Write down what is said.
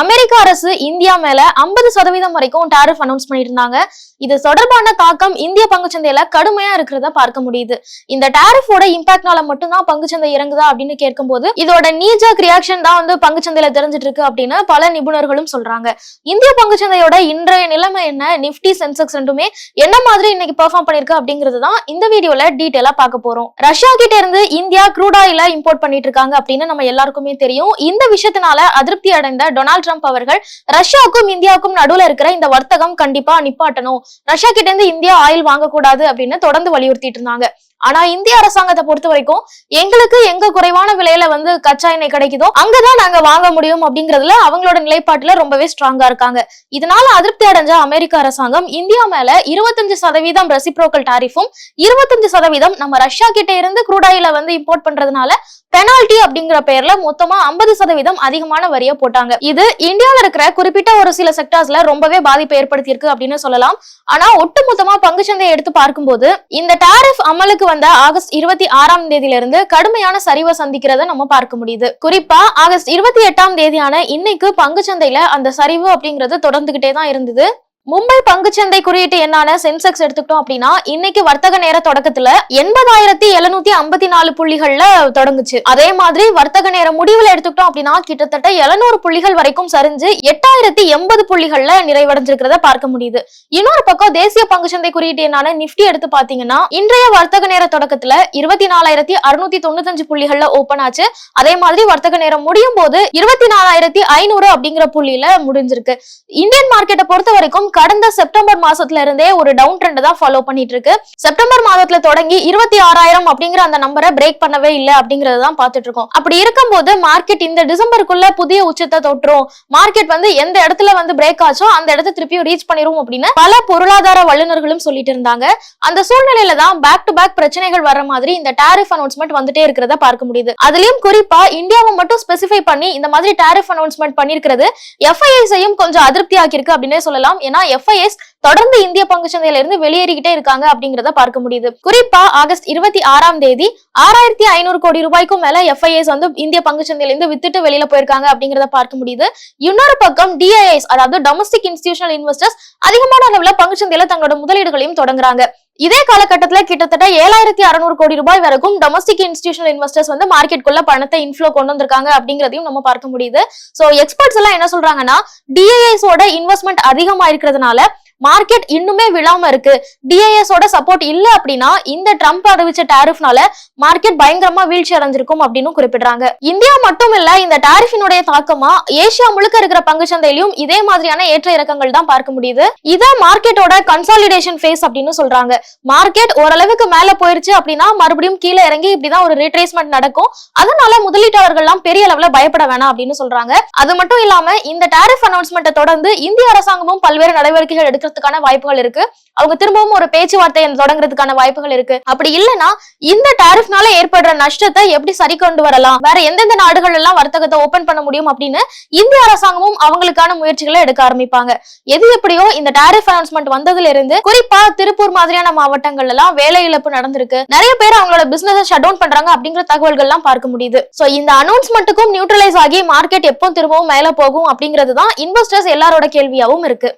அமெரிக்க அரசு இந்தியா மேல ஐம்பது சதவீதம் வரைக்கும் டாரிஃப் அனௌன்ஸ் பண்ணியிருந்தாங்க. இது தொடர்பான தாக்கம் இந்திய பங்குச்சந்தையில கடுமையா இருக்கிறத பார்க்க முடியுது. இந்த டாரிஃபோட இம்பாக்ட்னால மட்டும்தான் பங்குச்சந்தை இறங்குதா அப்படின்னு கேட்கும்போது இதோட நீஜாக் ரியாக்ஷன் தான் வந்து பங்குச்சந்தையில தெரிஞ்சிட்டு இருக்கு அப்படின்னு பல நிபுணர்களும் சொல்றாங்க. இந்திய பங்குச்சந்தையோட இன்றைய நிலைமை என்ன? நிப்டி சென்செக்ஸ் ரெண்டுமே என்ன மாதிரி இன்னைக்கு பெர்ஃபார்ம் பண்ணிருக்கு அப்படிங்கிறது தான் இந்த வீடியோல டீட்டெயிலா பார்க்க போறோம். ரஷ்யா கிட்ட இருந்து இந்தியா க்ரூட் ஆயில இம்போர்ட் பண்ணிட்டு இருக்காங்க அப்படின்னு நம்ம எல்லாருக்குமே தெரியும். இந்த விஷயத்தினால அதிருப்தி அடைந்த டொனால்ட் ட்ரம்ப் அவர்கள் ரஷ்யாவுக்கும் இந்தியாவுக்கும் நடுவுல இருக்கிற இந்த வர்த்தகம் கண்டிப்பா நிப்பாட்டணும். ரஷ்யா கிட்ட இருந்து இந்தியா ஆயில் வாங்கக்கூடாது அப்படின்னு தொடர்ந்து வலியுறுத்திட்டு இருந்தாங்க. ஆனா இந்திய அரசாங்கத்தை பொறுத்த வரைக்கும் எங்களுக்கு எங்க குறைவான விலையில வந்து கச்சா எண்ணெய் கிடைக்குதோ அங்கதான் நாங்க வாங்க முடியும் அப்படிங்கறதுல அவங்களோட நிலைப்பாட்டுல ரொம்பவே ஸ்ட்ராங்கா இருக்காங்க. இதனால அதிருப்தி அடைஞ்ச அமெரிக்க அரசாங்கம் இந்தியா மேல இருபத்தஞ்சு சதவீதம் ரெசிப்ரோக்கல் டாரிஃபும் இருபத்தஞ்சு சதவீதம் நம்ம ரஷ்யா கிட்ட இருந்து குரூடாயில வந்து இம்போர்ட் பண்றதுனால பெனால்டி அப்படிங்கிற பெயர்ல மொத்தமா ஐம்பது சதவீதம் அதிகமான வரியை போட்டாங்க. இது இந்தியாவில இருக்கிற குறிப்பிட்ட ஒரு சில செக்டார்ஸ்ல ரொம்பவே பாதிப்பை ஏற்படுத்தியிருக்கு அப்படின்னு சொல்லலாம். ஆனா ஒட்டுமொத்தமா பங்கு சந்தையை எடுத்து பார்க்கும்போது இந்த டாரிஃப் அமலுக்கு வந்த ஆகஸ்ட் இருபத்தி ஆறாம் தேதியிலிருந்து கடுமையான சரிவை சந்திக்கிறத நம்ம பார்க்க முடியுது. குறிப்பா ஆகஸ்ட் இருபத்தி எட்டாம் தேதியான இன்னைக்கு பங்குச்சந்தையில அந்த சரிவு அப்படிங்கிறது தொடர்ந்துகிட்டே தான் இருந்தது. மும்பை பங்குச்சந்தை குறியீட்டு என்னான சென்செக்ஸ் எடுத்துக்கிட்டோம் அப்படின்னா இன்னைக்கு வர்த்தக நேர தொடக்கத்துல எண்பதாயிரத்தி எழுநூத்தி ஐம்பத்தி நாலு புள்ளிகள்ல தொடங்குச்சு. அதே மாதிரி வர்த்தக நேர முடிவுல எடுத்துக்கிட்டோம் அப்படின்னா கிட்டத்தட்ட எழுநூறு புள்ளிகள் வரைக்கும் சரிஞ்சு எட்டாயிரத்தி எண்பது புள்ளிகள்ல நிறைவடைஞ்சிருக்கிறத பார்க்க முடியுது. இன்னொரு பக்கம் தேசிய பங்குச்சந்தை குறியீட்டு என்னான நிப்டி எடுத்து பாத்தீங்கன்னா இன்றைய வர்த்தக நேர தொடக்கத்துல இருபத்தி நாலாயிரத்தி அறுநூத்தி தொண்ணூத்தஞ்சு புள்ளிகள்ல ஓபன் ஆச்சு. அதே மாதிரி வர்த்தக நேரம் முடியும் போது இருபத்தி நாலாயிரத்தி ஐநூறு அப்படிங்கிற புள்ளியில முடிஞ்சிருக்கு. இந்தியன் மார்க்கெட்டை பொறுத்த வரைக்கும் கடந்த செப்டம்பர் மாசத்துல இருந்தே ஒரு டவுன் ட்ரெண்ட் தான் ஃபாலோ பண்ணிட்டு இருக்கு செப்டம்பர் மாதத்துல தொடங்கி இருபத்தி ஆறாயிரம் அப்படிங்கிற அந்த நம்பரை பிரேக் பண்ணவே இல்லை அப்படிங்கறத தான் பார்த்துட்டு இருக்கோம் அப்படி இருக்கும்போது மார்க்கெட் இந்த டிசம்பருக்குள்ள புதிய உச்சத்தை தொற்றும் மார்க்கெட் வந்து எந்த இடத்துல வந்து பிரேக் ஆச்சோ அந்த இடத்த திருப்பியும் ரீச் பண்ணிரும் அப்படின்னு பல பொருளாதார வல்லுநர்களும் சொல்லிட்டு இருந்தாங்க. அந்த சூழ்நிலையில தான் பேக் டு பேக் பிரச்சனைகள் வர மாதிரி இந்த டாரிஃப் அனௌன்ஸ்மெண்ட் வந்துட்டே இருக்கிறத பார்க்க முடியுது. அதுலயும் குறிப்பா இந்தியாவை மட்டும் ஸ்பெசிஃபை பண்ணி இந்த மாதிரி டாரிஃப் அனௌன்ஸ்மெண்ட் பண்ணிருக்கிறது எஃப்ஐஐஸையும் கொஞ்சம் அதிருப்தி ஆக்கியிருக்கு அப்படின்னே சொல்லலாம். ஏன்னா எஃப்ஐஎஸ் தொடர்ந்து இந்திய பங்குச்சந்தையில இருந்து வெளியேறிக்கிட்டே இருக்காங்க அப்படிங்கறத பார்க்க முடியுது. குறிப்பா ஆகஸ்ட் இருபத்தி ஆறாம் தேதி ஆறாயிரத்தி ஐநூறு கோடி ரூபாய்க்கும் மேல எஃப்ஐஎஸ் வந்து இந்திய பங்குச்சந்தையில இருந்து வித்துட்டு வெளியில போயிருக்காங்க அப்படிங்கறத பார்க்க முடியுது. இன்னொரு பக்கம் டிஐஎஸ் அதாவது டொமஸ்டிக் இன்ஸ்டிடியூஷனல் இன்வெஸ்டர்ஸ் அதிகமான அளவுல பங்குச்சந்தையில தங்களோட முதலீடுகளையும் தொடங்குறாங்க. இதே காலகட்டத்தில் கிட்டத்தட்ட ஏழாயிரத்தி அறுநூறு கோடி ரூபாய் வரைக்கும் டொமஸ்டிக் இன்ஸ்டியூஷனல் இன்வெஸ்டர்ஸ் வந்து மார்க்கெட்டுக்குள்ள பணத்தை இன்ஃப்ளோ கொண்டு வந்திருக்காங்க அப்படிங்கிறதையும் நம்ம பார்க்க முடியுது. சோ எக்ஸ்பர்ட்ஸ் எல்லாம் என்ன சொல்றாங்கன்னா டிஐஎஸ் ஓட இன்வெஸ்ட்மெண்ட் அதிகமா இருக்கிறதுனால மார்க்கெட் இன்னுமே விழாம இருக்கு. டிஐஎஸோட சப்போர்ட் இல்ல அப்படின்னா இந்த ட்ரம்ப் அறிவிச்ச டாரிஃப்னால மார்க்கெட் பயங்கரமா வீழ்ச்சி அடைஞ்சிருக்கும் அப்படின்னு குறிப்பிடுறாங்க. இந்தியா மட்டும் இல்ல இந்த டாரிஃபினுடைய தாக்கமா ஏசியா முழுக்க இருக்கிற பங்கு சந்தையிலும் இதே மாதிரியான ஏற்ற இறக்கங்கள் தான் பார்க்க முடியுது. இத மார்க்கெட்டோட கன்சாலிடேஷன் ஃபேஸ் அப்படின்னு சொல்றாங்க. மார்க்கெட் ஓரளவுக்கு மேல போயிருச்சு அப்படின்னா மறுபடியும் கீழே இறங்கி இப்படிதான் ஒரு ரீட்ரேஸ்மெண்ட் நடக்கும். அதனால முதலீட்டாளர்கள்லாம் பெரிய அளவுல பயப்பட வேணாம் அப்படின்னு சொல்றாங்க. அது மட்டும் இல்லாம இந்த டாரிஃப் அனௌன்ஸ்மெண்ட்டை தொடர்ந்து இந்திய அரசாங்கமும் பல்வேறு நடவடிக்கைகள் எடுக்கிறதுக்கான வாய்ப்புகள் இருக்கு. அவங்க திரும்பவும் ஒரு பேச்சுவார்த்தை தொடங்குறதுக்கான வாய்ப்புகள் இருக்கு. அப்படி இல்லைன்னா இந்த டாரிஃப்னால ஏற்படுற நஷ்டத்தை எப்படி சரி கொண்டு வரலாம்? வேற எந்தெந்த நாடுகள் எல்லாம் வர்த்தகத்தை ஓபன் பண்ண முடியும் அப்படின்னு இந்திய அரசாங்கமும் அவங்களுக்கான முயற்சிகளை எடுக்க ஆரம்பிப்பாங்க. எது எப்படியோ இந்த டாரிஃப் அனௌன்ஸ்மெண்ட் வந்ததுல இருந்து குறிப்பா திருப்பூர் மாதிரியான மாவட்டங்கள் எல்லாம் வேலை இழப்பு நடந்திருக்கு. நிறைய பேர் அவங்களோட பிசினஸ் ஷட் டவுன் பண்றாங்க அப்படிங்கிற தகவல்கள் எல்லாம் பார்க்க முடியுது. சோ இந்த அனௌன்ஸ்மெண்ட்டுக்கும் நியூட்ரலைஸ் ஆகி மார்க்கெட் எப்போ திரும்பவும் மேல போகும் அப்படிங்கிறது தான் இன்வெஸ்டர்ஸ் எல்லாரோட கேள்வியாவும் இருக்கு.